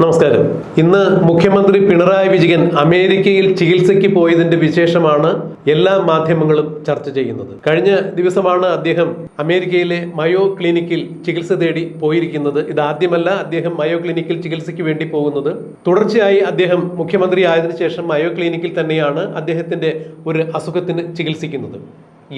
നമസ്കാരം. ഇന്ന് മുഖ്യമന്ത്രി പിണറായി വിജയൻ അമേരിക്കയിൽ ചികിത്സയ്ക്ക് പോയതിന്റെ വിശേഷമാണ് എല്ലാ മാധ്യമങ്ങളും ചർച്ച ചെയ്യുന്നത്. കഴിഞ്ഞ ദിവസമാണ് അദ്ദേഹം അമേരിക്കയിലെ മയോ ക്ലിനിക്കിൽ ചികിത്സ തേടി പോയിരിക്കുന്നത്. ഇതാദ്യമല്ല അദ്ദേഹം മയോ ക്ലിനിക്കിൽ ചികിത്സയ്ക്ക് വേണ്ടി പോകുന്നത്. തുടർച്ചയായി അദ്ദേഹം മുഖ്യമന്ത്രി ആയതിനു ശേഷം മയോ ക്ലിനിക്കിൽ തന്നെയാണ് അദ്ദേഹത്തിന്റെ ഒരു അസുഖത്തിന് ചികിത്സിക്കുന്നത്.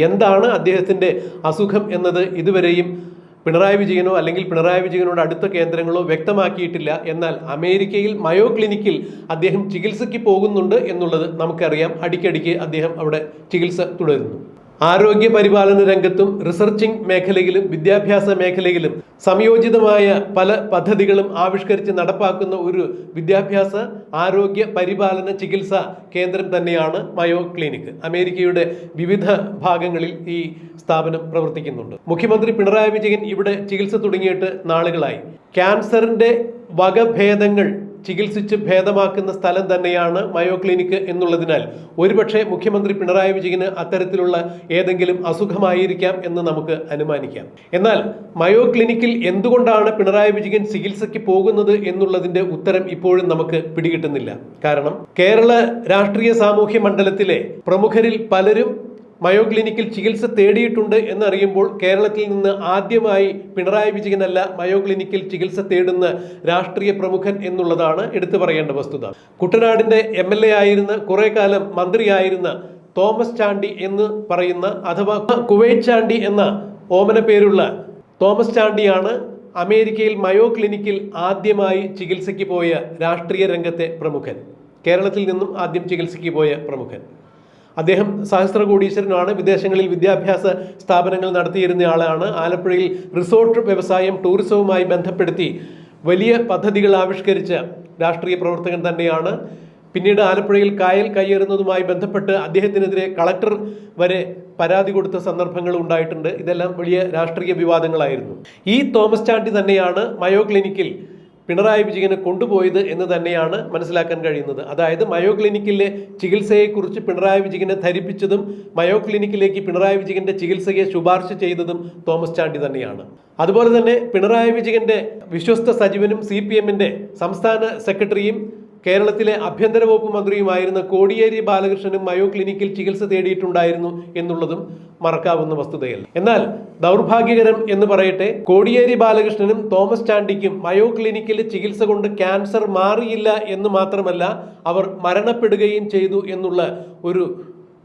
എന്താണ് അദ്ദേഹത്തിന്റെ അസുഖം എന്നത്? ഇതുവരെയും പിണറായി വിജയനോ അല്ലെങ്കിൽ പിണറായി വിജയനോട് അടുത്ത കേന്ദ്രങ്ങളോ വ്യക്തമാക്കിയിട്ടില്ല എന്നാൽ അമേരിക്കയിൽ മയോ ക്ലിനിക്കിൽ അദ്ദേഹം ചികിത്സയ്ക്ക് പോകുന്നുണ്ട് എന്നുള്ളത് നമുക്കറിയാം. അടിക്കടിക്ക് അദ്ദേഹം അവിടെ ചികിത്സ തുടരുന്നു. ആരോഗ്യ പരിപാലന രംഗത്തും റിസർച്ചിംഗ് മേഖലയിലും വിദ്യാഭ്യാസ മേഖലയിലും സംയോജിതമായ പല പദ്ധതികളും ആവിഷ്കരിച്ച് നടപ്പാക്കുന്ന ഒരു വിദ്യാഭ്യാസ ആരോഗ്യ പരിപാലന ചികിത്സ കേന്ദ്രം തന്നെയാണ് മയോ ക്ലിനിക്. അമേരിക്കയുടെ വിവിധ ഭാഗങ്ങളിൽ ഈ സ്ഥാപനം പ്രവർത്തിക്കുന്നുണ്ട്. മുഖ്യമന്ത്രി പിണറായി വിജയൻ ഇവിടെ ചികിത്സ തുടങ്ങിയിട്ട് നാളുകളായി. ക്യാൻസറിന്റെ വകഭേദങ്ങൾ ചികിത്സിച്ച് ഭേദമാക്കുന്ന സ്ഥലം തന്നെയാണ് മയോ ക്ലിനിക്ക് എന്നുള്ളതിനാൽ ഒരുപക്ഷെ മുഖ്യമന്ത്രി പിണറായി വിജയന് അത്തരത്തിലുള്ള ഏതെങ്കിലും അസുഖമായിരിക്കാം എന്ന് നമുക്ക് അനുമാനിക്കാം. എന്നാൽ മയോ ക്ലിനിക്കിൽ എന്തുകൊണ്ടാണ് പിണറായി വിജയൻ ചികിത്സയ്ക്ക് പോകുന്നത് എന്നുള്ളതിന്റെ ഉത്തരം ഇപ്പോഴും നമുക്ക് പിടികിട്ടുന്നില്ല. കാരണം കേരള രാഷ്ട്രീയ സാമൂഹ്യ മണ്ഡലത്തിലെ പ്രമുഖരിൽ പലരും മയോ ക്ലിനിക്കിൽ ചികിത്സ തേടിയിട്ടുണ്ട് എന്നറിയുമ്പോൾ കേരളത്തിൽ നിന്ന് ആദ്യമായി പിണറായി വിജയനല്ല മയോ ക്ലിനിക്കിൽ ചികിത്സ തേടുന്ന രാഷ്ട്രീയ പ്രമുഖൻ എന്നുള്ളതാണ് എടുത്തു പറയേണ്ട വസ്തുത. കുട്ടനാടിന്റെ എം എൽ എ ആയിരുന്ന കുറേ കാലം മന്ത്രിയായിരുന്ന തോമസ് ചാണ്ടി എന്ന് പറയുന്ന അഥവാ കുവൈറ്റ് ചാണ്ടി എന്ന ഓമന പേരുള്ള തോമസ് ചാണ്ടിയാണ് അമേരിക്കയിൽ മയോ ക്ലിനിക്കിൽ ആദ്യമായി ചികിത്സയ്ക്ക് പോയ രാഷ്ട്രീയ രംഗത്തെ പ്രമുഖൻ. കേരളത്തിൽ നിന്നും ആദ്യം ചികിത്സയ്ക്ക് പോയ പ്രമുഖൻ. അദ്ദേഹം സഹസ്ര കോടീശ്വരനാണ് വിദേശങ്ങളിൽ വിദ്യാഭ്യാസ സ്ഥാപനങ്ങൾ നടത്തിയിരുന്ന ആളാണ്. ആലപ്പുഴയിൽ റിസോർട്ട് വ്യവസായം ടൂറിസവുമായി ബന്ധപ്പെടുത്തി വലിയ പദ്ധതികൾ ആവിഷ്കരിച്ച രാഷ്ട്രീയ പ്രവർത്തകൻ തന്നെയാണ്. പിന്നീട് ആലപ്പുഴയിൽ കായൽ കയ്യേറുന്നതുമായി ബന്ധപ്പെട്ട് അദ്ദേഹത്തിനെതിരെ കളക്ടർ വരെ പരാതി കൊടുത്ത സന്ദർഭങ്ങൾ ഉണ്ടായിട്ടുണ്ട്. ഇതെല്ലാം വലിയ രാഷ്ട്രീയ വിവാദങ്ങളായിരുന്നു. ഈ തോമസ് ചാണ്ടി തന്നെയാണ് മയോ ക്ലിനിക്കിൽ പിണറായി വിജയനെ കൊണ്ടുപോയത് എന്ന് തന്നെയാണ് മനസ്സിലാക്കാൻ കഴിയുന്നത്. അതായത് മയോ ക്ലിനിക്കിലെ ചികിത്സയെക്കുറിച്ച് പിണറായി വിജയനെ ധരിപ്പിച്ചതും മയോ ക്ലിനിക്കിലേക്ക് പിണറായി വിജയന്റെ ചികിത്സയെ ശുപാർശ ചെയ്തതും തോമസ് ചാണ്ടി തന്നെയാണ്. അതുപോലെ തന്നെ പിണറായി വിജയന്റെ വിശ്വസ്ത സജീവനും സി പി എമ്മിന്റെ സംസ്ഥാന സെക്രട്ടറിയും കേരളത്തിലെ ആഭ്യന്തര വകുപ്പ് മന്ത്രിയുമായിരുന്ന കോടിയേരി ബാലകൃഷ്ണനും മയോ ക്ലിനിക്കിൽ ചികിത്സ തേടിയിട്ടുണ്ടായിരുന്നു എന്നുള്ളതും മറക്കാവുന്ന വസ്തുതയല്ല. എന്നാൽ ദൗർഭാഗ്യകരം എന്ന് പറയട്ടെ കോടിയേരി ബാലകൃഷ്ണനും തോമസ് ചാണ്ടിക്കും മയോ ക്ലിനിക്കിൽ ചികിത്സ കൊണ്ട് ക്യാൻസർ മാറിയില്ല എന്ന് മാത്രമല്ല അവർ മരണപ്പെടുകയും ചെയ്തു എന്നുള്ള ഒരു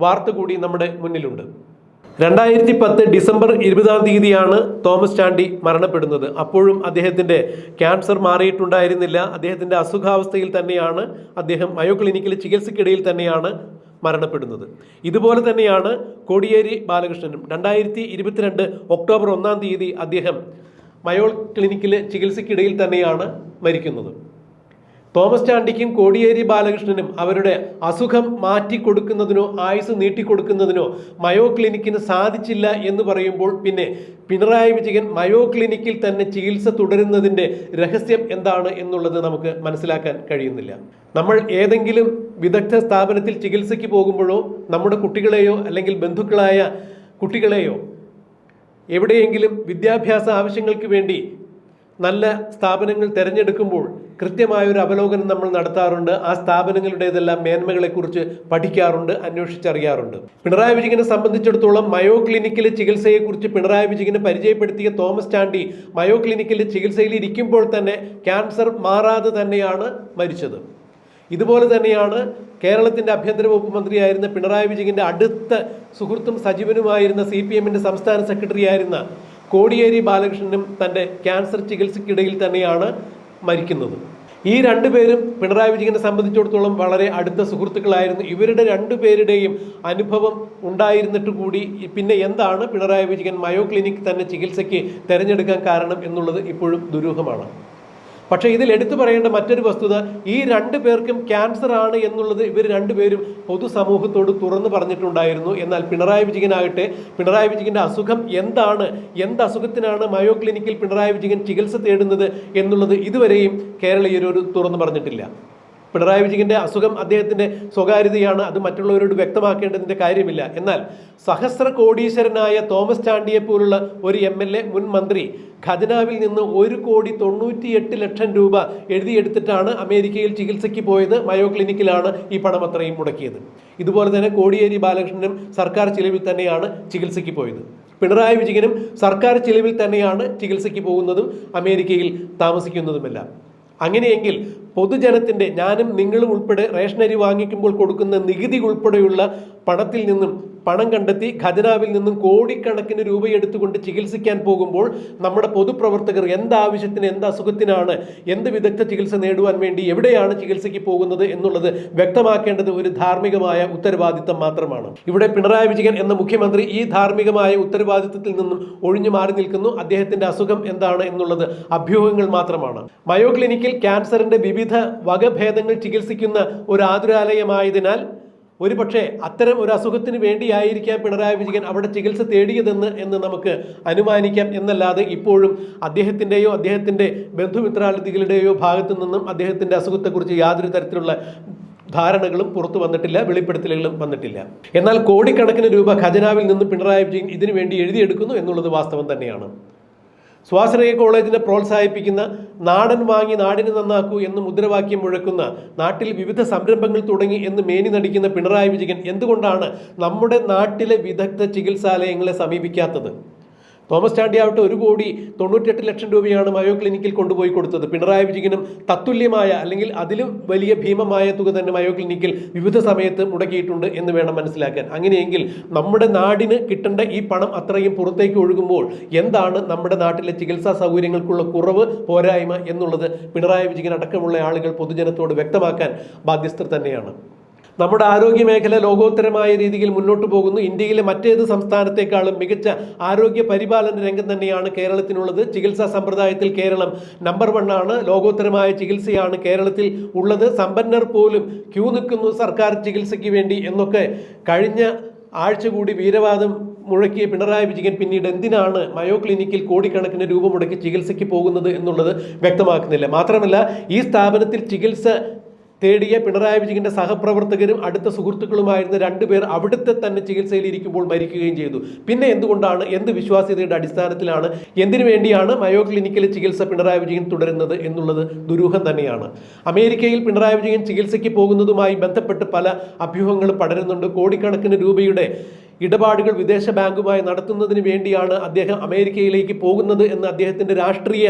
വാർത്ത കൂടി നമ്മുടെ മുന്നിലുണ്ട്. രണ്ടായിരത്തി പത്ത് ഡിസംബർ ഇരുപതാം തീയതിയാണ് തോമസ് ചാണ്ടി മരണപ്പെടുന്നത്. അപ്പോഴും അദ്ദേഹത്തിന്റെ ക്യാൻസർ മാറിയിട്ടുണ്ടായിരുന്നില്ല. അദ്ദേഹത്തിന്റെ അസുഖാവസ്ഥയിൽ തന്നെയാണ് അദ്ദേഹം മയോ ക്ലിനിക്കിൽ ചികിത്സയ്ക്കിടയിൽ തന്നെയാണ് മരണപ്പെടുന്നത്. ഇതുപോലെ തന്നെയാണ് കോടിയേരി ബാലകൃഷ്ണനും. രണ്ടായിരത്തി ഇരുപത്തിരണ്ട് ഒക്ടോബർ ഒന്നാം തീയതി അദ്ദേഹം മയോ ക്ലിനിക്കിലെ ചികിത്സയ്ക്കിടയിൽ തന്നെയാണ് മരിക്കുന്നത്. തോമസ് ചാണ്ടിക്കും കോടിയേരി ബാലകൃഷ്ണനും അവരുടെ അസുഖം മാറ്റിക്കൊടുക്കുന്നതിനോ ആയുസ് നീട്ടിക്കൊടുക്കുന്നതിനോ മയോ ക്ലിനിക്കിന് സാധിച്ചില്ല എന്ന് പറയുമ്പോൾ പിന്നെ പിണറായി വിജയൻ മയോ ക്ലിനിക്കിൽ തന്നെ ചികിത്സ തുടരുന്നതിന്റെ രഹസ്യം എന്താണ് എന്നുള്ളത് നമുക്ക് മനസ്സിലാക്കാൻ കഴിയുന്നില്ല. നമ്മൾ ഏതെങ്കിലും വിദഗ്ധ സ്ഥാപനത്തിൽ ചികിത്സയ്ക്ക് പോകുമ്പോഴോ നമ്മുടെ കുട്ടികളെയോ അല്ലെങ്കിൽ ബന്ധുക്കളായ കുട്ടികളെയോ എവിടെയെങ്കിലും വിദ്യാഭ്യാസ ആവശ്യങ്ങൾക്ക് വേണ്ടി നല്ല സ്ഥാപനങ്ങൾ തിരഞ്ഞെടുക്കുമ്പോൾ കൃത്യമായ ഒരു അവലോകനം നമ്മൾ നടത്താറുണ്ട്. ആ സ്ഥാപനങ്ങളുടേതെല്ലാം മേന്മകളെക്കുറിച്ച് പഠിക്കാറുണ്ട് അന്വേഷിച്ചറിയാറുണ്ട്. പിണറായി വിജയനെ സംബന്ധിച്ചിടത്തോളം മയോ ക്ലിനിക്കിലെ ചികിത്സയെക്കുറിച്ച് പിണറായി വിജയനെ പരിചയപ്പെടുത്തിയ തോമസ് ചാണ്ടി മയോ ക്ലിനിക്കിലെ ചികിത്സയിൽ ഇരിക്കുമ്പോൾ തന്നെ ക്യാൻസർ മാറാതെ തന്നെയാണ് മരിച്ചത്. ഇതുപോലെ തന്നെയാണ് കേരളത്തിന്റെ ആഭ്യന്തര വകുപ്പ് മന്ത്രിയായിരുന്ന പിണറായി വിജയന്റെ അടുത്ത സുഹൃത്തും സജീവനുമായിരുന്ന സി പി എമ്മിന്റെ സംസ്ഥാന സെക്രട്ടറി ആയിരുന്ന കോടിയേരി ബാലകൃഷ്ണനും തന്റെ ക്യാൻസർ ചികിത്സയ്ക്കിടയിൽ തന്നെയാണ് മരിക്കുന്നത്. ഈ രണ്ടുപേരും പിണറായി വിജയനെ സംബന്ധിച്ചിടത്തോളം വളരെ അടുത്ത സുഹൃത്തുക്കളായിരുന്നു. ഇവരുടെ രണ്ടുപേരുടെയും അനുഭവം ഉണ്ടായിരുന്നിട്ട് കൂടി പിന്നെ എന്താണ് പിണറായി വിജയൻ മയോ ക്ലിനിക് തന്നെ ചികിത്സയ്ക്ക് തിരഞ്ഞെടുക്കാൻ കാരണം എന്നുള്ളത് ഇപ്പോഴും ദുരൂഹമാണ്. പക്ഷേ ഇതിൽ എടുത്തു പറയേണ്ട മറ്റൊരു വസ്തുത ഈ രണ്ടു പേർക്കും ക്യാൻസർ ആണ് എന്നുള്ളത് ഇവർ രണ്ടുപേരും പൊതുസമൂഹത്തോട് തുറന്നു പറഞ്ഞിട്ടുണ്ടായിരുന്നു. എന്നാൽ പിണറായി വിജയനാകട്ടെ പിണറായി വിജയന്റെ അസുഖം എന്താണ് എന്ത് അസുഖത്തിനാണ് മയോ ക്ലിനിക്കിൽ പിണറായി വിജയൻ ചികിത്സ തേടുന്നത് എന്നുള്ളത് ഇതുവരെയും കേരളീയരൊരു തുറന്നു പറഞ്ഞിട്ടില്ല. പിണറായി വിജയന്റെ അസുഖം അദ്ദേഹത്തിന്റെ സ്വകാര്യതയാണ്. അത് മറ്റുള്ളവരോട് വ്യക്തമാക്കേണ്ടതിന്റെ കാര്യമില്ല. എന്നാൽ സഹസ്ര കോടീശ്വരനായ തോമസ് ചാണ്ടിയെ പോലുള്ള ഒരു എം എൽ എ മുൻ മന്ത്രി ഖജനാവിൽ നിന്ന് ഒരു കോടി തൊണ്ണൂറ്റിയെട്ട് ലക്ഷം രൂപ എഴുതിയെടുത്തിട്ടാണ് അമേരിക്കയിൽ ചികിത്സയ്ക്ക് പോയത്. മയോ ക്ലിനിക്കിലാണ് ഈ പണം അത്രയും മുടക്കിയത്. ഇതുപോലെ തന്നെ കോടിയേരി ബാലകൃഷ്ണനും സർക്കാർ ചിലവിൽ തന്നെയാണ് ചികിത്സയ്ക്ക് പോയത്. പിണറായി വിജയനും സർക്കാർ ചിലവിൽ തന്നെയാണ് ചികിത്സയ്ക്ക് പോകുന്നതും അമേരിക്കയിൽ താമസിക്കുന്നതുമെല്ലാം. അങ്ങനെയെങ്കിൽ പൊതുജനത്തിന്റെ ഞാനും നിങ്ങളും ഉൾപ്പെടെ റേഷനരി വാങ്ങിക്കുമ്പോൾ കൊടുക്കുന്ന നികുതി ഉൾപ്പെടെയുള്ള പണത്തിൽ നിന്നും പണം കണ്ടെത്തി ഖജനാവിൽ നിന്നും കോടിക്കണക്കിന് രൂപയെടുത്തുകൊണ്ട് ചികിത്സിക്കാൻ പോകുമ്പോൾ നമ്മുടെ പൊതുപ്രവർത്തകർ എന്താവശ്യത്തിന് എന്ത് അസുഖത്തിനാണ് എന്ത് വിദഗ്ധ ചികിത്സ നേടുവാൻ വേണ്ടി എവിടെയാണ് ചികിത്സയ്ക്ക് പോകുന്നത് എന്നുള്ളത് വ്യക്തമാക്കേണ്ടത് ഒരു ധാർമ്മികമായ ഉത്തരവാദിത്തം മാത്രമാണ്. ഇവിടെ പിണറായി വിജയൻ എന്ന മുഖ്യമന്ത്രി ഈ ധാർമ്മികമായ ഉത്തരവാദിത്തത്തിൽ നിന്നും ഒഴിഞ്ഞു മാറി നിൽക്കുന്നു. അദ്ദേഹത്തിന്റെ അസുഖം എന്താണ് എന്നുള്ളത് അഭ്യൂഹങ്ങൾ മാത്രമാണ്. മയോ ക്ലിനിക്കിൽ ക്യാൻസറിന്റെ വിവിധ വകഭേദങ്ങൾ ചികിത്സിക്കുന്ന ഒരു ആതുരാലയമായതിനാൽ ഒരുപക്ഷെ അത്തരം ഒരു അസുഖത്തിന് വേണ്ടിയായിരിക്കാം പിണറായി വിജയൻ അവിടെ ചികിത്സ തേടിയതെന്ന് എന്ന് നമുക്ക് അനുമാനിക്കാം എന്നല്ലാതെ ഇപ്പോഴും അദ്ദേഹത്തിന്റെയോ അദ്ദേഹത്തിന്റെ ബന്ധുമിത്രാദികളുടെയോ ഭാഗത്തു നിന്നും അദ്ദേഹത്തിന്റെ അസുഖത്തെക്കുറിച്ച് യാതൊരു തരത്തിലുള്ള ധാരണകളും പുറത്തു വന്നിട്ടില്ല വെളിപ്പെടുത്തലുകളും വന്നിട്ടില്ല. എന്നാൽ കോടിക്കണക്കിന് രൂപ ഖജനാവിൽ നിന്ന് പിണറായി വിജയൻ ഇതിനു വേണ്ടി എഴുതിയെടുക്കുന്നു എന്നുള്ളത് വാസ്തവം തന്നെയാണ്. സ്വാശ്രയ കോളേജിനെ പ്രോത്സാഹിപ്പിക്കുന്ന നാടൻ വാങ്ങി നാടിന് നന്നാക്കൂ എന്ന് മുദ്രാവാക്യം മുഴക്കുന്ന നാട്ടിൽ വിവിധ സംരംഭങ്ങൾ തുടങ്ങി എന്ന് മേനി നടിക്കുന്ന പിണറായി വിജയൻ എന്തുകൊണ്ടാണ് നമ്മുടെ നാട്ടിലെ വിദഗ്ധ ചികിത്സാലയങ്ങളെ സമീപിക്കാത്തത്? തോമസ് ചാണ്ടി ആവട്ടെ ഒരു കോടി തൊണ്ണൂറ്റെട്ട് ലക്ഷം രൂപയാണ് മയോ ക്ലിനിക്കിൽ കൊണ്ടുപോയി കൊടുത്തത്. പിണറായി വിജയനും തത്തുല്യമായ അല്ലെങ്കിൽ അതിലും വലിയ ഭീമമായ തുക തന്നെ മയോ ക്ലിനിക്കിൽ വിവിധ സമയത്ത് മുടക്കിയിട്ടുണ്ട് എന്ന് വേണം മനസ്സിലാക്കാൻ. അങ്ങനെയെങ്കിൽ നമ്മുടെ നാടിന് കിട്ടേണ്ട ഈ പണം അത്രയും പുറത്തേക്ക് ഒഴുകുമ്പോൾ എന്താണ് നമ്മുടെ നാട്ടിലെ ചികിത്സാ സൗകര്യങ്ങൾക്കുള്ള കുറവ് പോരായ്മ എന്നുള്ളത് പിണറായി വിജയൻ അടക്കമുള്ള ആളുകൾ പൊതുജനത്തോട് വ്യക്തമാക്കാൻ ബാധ്യസ്ഥർ തന്നെയാണ്. നമ്മുടെ ആരോഗ്യ മേഖല ലോകോത്തരമായ രീതിയിൽ മുന്നോട്ട് പോകുന്നു. ഇന്ത്യയിലെ മറ്റേത് സംസ്ഥാനത്തെക്കാളും മികച്ച ആരോഗ്യ പരിപാലന രംഗം തന്നെയാണ് കേരളത്തിനുള്ളത്. ചികിത്സാ സമ്പ്രദായത്തിൽ കേരളം നമ്പർ വൺ ആണ്. ലോകോത്തരമായ ചികിത്സയാണ് കേരളത്തിൽ ഉള്ളത്. സമ്പന്നർ പോലും ക്യൂ നിൽക്കുന്നു സർക്കാർ ചികിത്സയ്ക്ക് വേണ്ടി എന്നൊക്കെ കഴിഞ്ഞ ആഴ്ച കൂടി വീരവാദം മുഴക്കിയ പിണറായി വിജയൻ പിന്നീട് എന്തിനാണ് മയോ ക്ലിനിക്കിൽ കോടിക്കണക്കിന് രൂപ മുടക്കി ചികിത്സയ്ക്ക് പോകുന്നത് എന്നുള്ളത് വ്യക്തമാക്കുന്നില്ല. മാത്രമല്ല ഈ സ്ഥാപനത്തിൽ ചികിത്സ തേടിയ പിണറായി വിജയന്റെ സഹപ്രവർത്തകരും അടുത്ത സുഹൃത്തുക്കളുമായിരുന്ന രണ്ടുപേർ അവിടുത്തെ തന്നെ ചികിത്സയിൽ ഇരിക്കുമ്പോൾ മരിക്കുകയും ചെയ്തു. പിന്നെ എന്തുകൊണ്ടാണ് എന്ത് വിശ്വാസ്യതയുടെ അടിസ്ഥാനത്തിലാണ് എന്തിനു വേണ്ടിയാണ് മയോ ക്ലിനിക്കിലെ ചികിത്സ പിണറായി വിജയൻ തുടരുന്നത് എന്നുള്ളത് ദുരൂഹം തന്നെയാണ്. അമേരിക്കയിൽ പിണറായി വിജയൻ ചികിത്സയ്ക്ക് പോകുന്നതുമായി ബന്ധപ്പെട്ട് പല അഭ്യൂഹങ്ങളും പടരുന്നുണ്ട്. കോടിക്കണക്കിന് രൂപയുടെ ഇടപാടുകൾ വിദേശ ബാങ്കുമായി നടത്തുന്നതിന് വേണ്ടിയാണ് അദ്ദേഹം അമേരിക്കയിലേക്ക് പോകുന്നത് എന്ന് അദ്ദേഹത്തിന്റെ രാഷ്ട്രീയ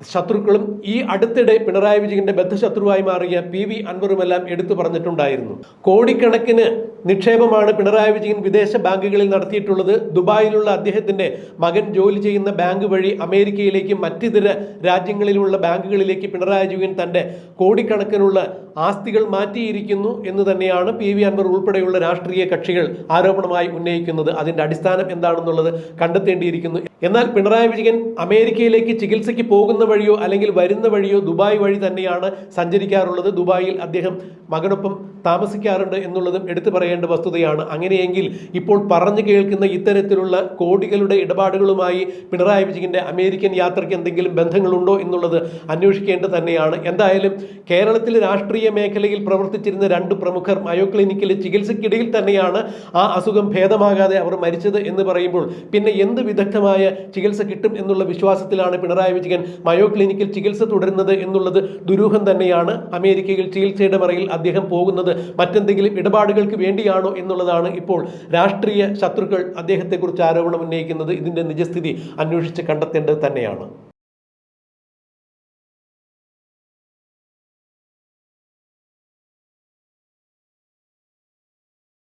ശത്രുക്കളും ഈ അടുത്തിടെ പിണറായി വിജയന്റെ ബദ്ധശത്രുവായി മാറിയ പി വി അൻവറുമെല്ലാം എടുത്തു പറഞ്ഞിട്ടുണ്ടായിരുന്നു. കോടിക്കണക്കിന് നിക്ഷേപമാണ് പിണറായി വിജയൻ വിദേശ ബാങ്കുകളിൽ നടത്തിയിട്ടുള്ളത്. ദുബായിലുള്ള അദ്ദേഹത്തിന്റെ മകൻ ജോലി ചെയ്യുന്ന ബാങ്ക് വഴി അമേരിക്കയിലേക്കും മറ്റിതര രാജ്യങ്ങളിലുള്ള ബാങ്കുകളിലേക്ക് പിണറായി വിജയൻ തന്റെ കോടിക്കണക്കിനുള്ള ആസ്തികൾ മാറ്റിയിരിക്കുന്നു എന്ന് തന്നെയാണ് പി വി അൻവർ ഉൾപ്പെടെയുള്ള രാഷ്ട്രീയ കക്ഷികൾ ആരോപണമായി ഉന്നയിക്കുന്നത്. അതിന്റെ അടിസ്ഥാനം എന്താണെന്നുള്ളത് കണ്ടെത്തേണ്ടിയിരിക്കുന്നു. എന്നാൽ പിണറായി വിജയൻ അമേരിക്കയിലേക്ക് ചികിത്സയ്ക്ക് പോകുന്ന വഴിയോ അല്ലെങ്കിൽ വരുന്ന വഴിയോ ദുബായ് വഴി തന്നെയാണ് സഞ്ചരിക്കാറുള്ളത്. ദുബായിൽ അദ്ദേഹം മകനൊപ്പം താമസിക്കാറുണ്ട് എന്നുള്ളതും എടുത്തു പറയേണ്ട വസ്തുതയാണ്. അങ്ങനെയെങ്കിൽ ഇപ്പോൾ പറഞ്ഞു കേൾക്കുന്ന ഇത്തരത്തിലുള്ള കോടികളുടെ ഇടപാടുകളുമായി പിണറായി വിജയന്റെ അമേരിക്കൻ യാത്രയ്ക്ക് എന്തെങ്കിലും ബന്ധങ്ങളുണ്ടോ എന്നുള്ളത് അന്വേഷിക്കേണ്ടത് തന്നെയാണ്. എന്തായാലും കേരളത്തിലെ രാഷ്ട്രീയ മേഖലയിൽ പ്രവർത്തിച്ചിരുന്ന രണ്ട് പ്രമുഖർ മയോ ക്ലിനിക്കിലെ ചികിത്സയ്ക്കിടയിൽ തന്നെയാണ് ആ അസുഖം ഭേദമാകാതെ അവർ മരിച്ചത് എന്ന് പറയുമ്പോൾ പിന്നെ എന്ത് വിദഗ്ധമായ ചികിത്സ കിട്ടും എന്നുള്ള വിശ്വാസത്തിലാണ് പിണറായി വിജയൻ മയോ ക്ലിനിക്കിൽ ചികിത്സ തുടരുന്നത് എന്നുള്ളത് ദുരൂഹം തന്നെയാണ്. അമേരിക്കയിൽ ചികിത്സയുടെ മറയിൽ അദ്ദേഹം പോകുന്നത് മറ്റെന്തെങ്കിലും ഇടപാടുകൾക്ക് വേണ്ടിയാണോ എന്നുള്ളതാണ് ഇപ്പോൾ രാഷ്ട്രീയ ശത്രുക്കൾ അദ്ദേഹത്തെക്കുറിച്ച് ആരോപണം ഉന്നയിക്കുന്നത്. ഇതിന്റെ നിജസ്ഥിതി അന്വേഷിച്ച് കണ്ടെത്തേണ്ടത് തന്നെയാണ്.